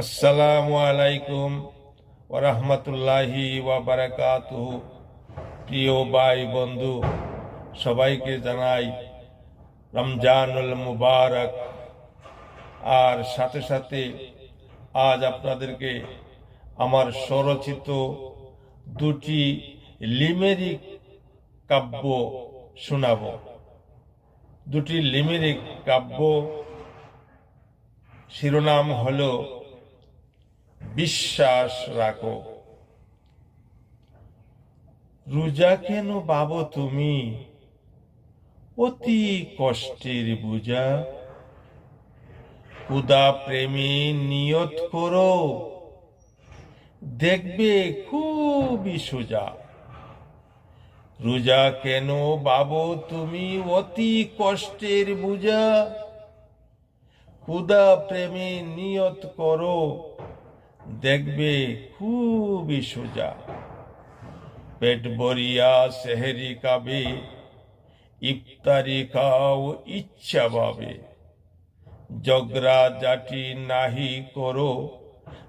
আসসালামু আলাইকুম ওরহমতুল্লাহি ওয়াবারাকাতু প্রিয় ভাই, বন্ধু, সবাইকে জানাই রমজানুল মুবারক। আর সাথে সাথে আজ আপনাদেরকে আমার স্বরচিত দুটি লিমেরিক কাব্য শোনাব। দুটি লিমেরিক কাব্য শিরোনাম হল বিশ্বাস রাখো। রোজা কেন বাবো তুমি? অতি কষ্টের বুঝা। খুদা প্রেমে নিয়ত করো। দেখবে খুবই সোজা। রোজা কেন বাবু তুমি? অতি কষ্টের বুঝা। খুদা প্রেমে নিয়ত করো। দেখবে খুবই সোজা। পেট ভরিয়া সেহেরি কাবে ইফতারি খাও ইচ্ছা ভাবে। জগরা জাটি নাহি করো,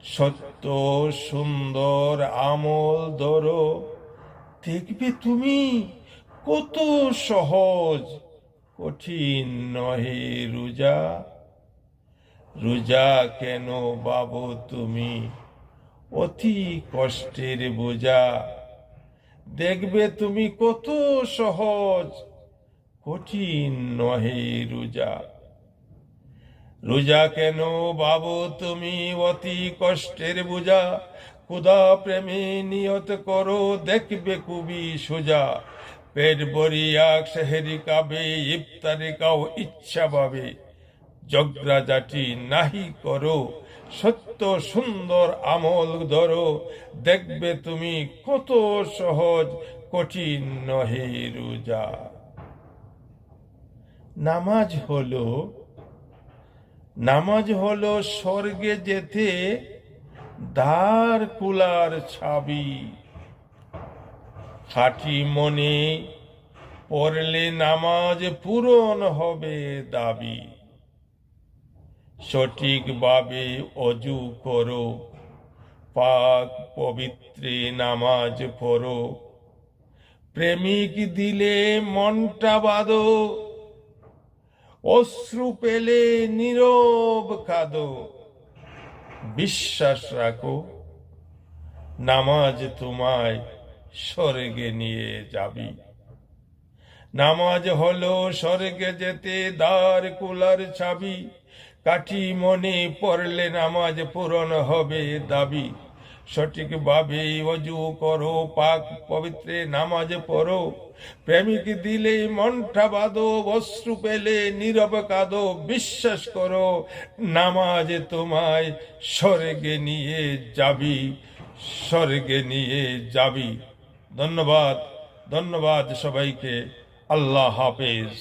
সত্য সুন্দর আমল ধরো। দেখবে তুমি কত সহজ, কঠিন নহে রোজা। রোজা কেন বাবু তুমি? অতি কষ্টের বোঝা। দেখবে তুমি কত সহজ, কঠিন নহে রোজা। রোজা কেন বাবু তুমি? অতি কষ্টের বোঝা। খুদা প্রেমে নিয়ত করো, দেখবে খুবই সোজা। পেট ভরিয়া সেহেরি কাবে, ইফতারি কাও ইচ্ছা পাবে জগরা জাটি নাহি করো, সত্য সুন্দর আমল ধরো, দেখবে তুমি কত সহজ, কঠিন নহে রোজা। নামাজ হলো নামাজ হলো স্বর্গে যেতে দ্বার কুলার ছাবি খাটি মনে পড়লে নামাজ পূরণ হবে দাবি। সঠিকভাবে অজু করো। পাক পবিত্রে নামাজ পড়ো। প্রেমিক দিলে মনটা বাঁধো। অশ্রু পেলে নীরব কাঁদো। বিশ্বাস রাখো, নামাজ তোমায় স্বর্গে নিয়ে যাবি। নামাজ হলো স্বর্গে যেতে, দ্বার কুলার ছাবি কাঠি মনে পড়লে নামাজ পূরণ হবে দাবি। সঠিকভাবে অজু করো, পাক পবিত্রে নামাজ পড়ো। প্রেমিক দিলে মনটা বাঁধো, অশ্রু পেলে নীরব কাঁদো, বিশ্বাস করো, নামাজ তোমায় স্বর্গে নিয়ে যাবি, স্বর্গে নিয়ে যাবি। ধন্যবাদ ধন্যবাদ সবাইকে। আল্লাহ হাফেজ।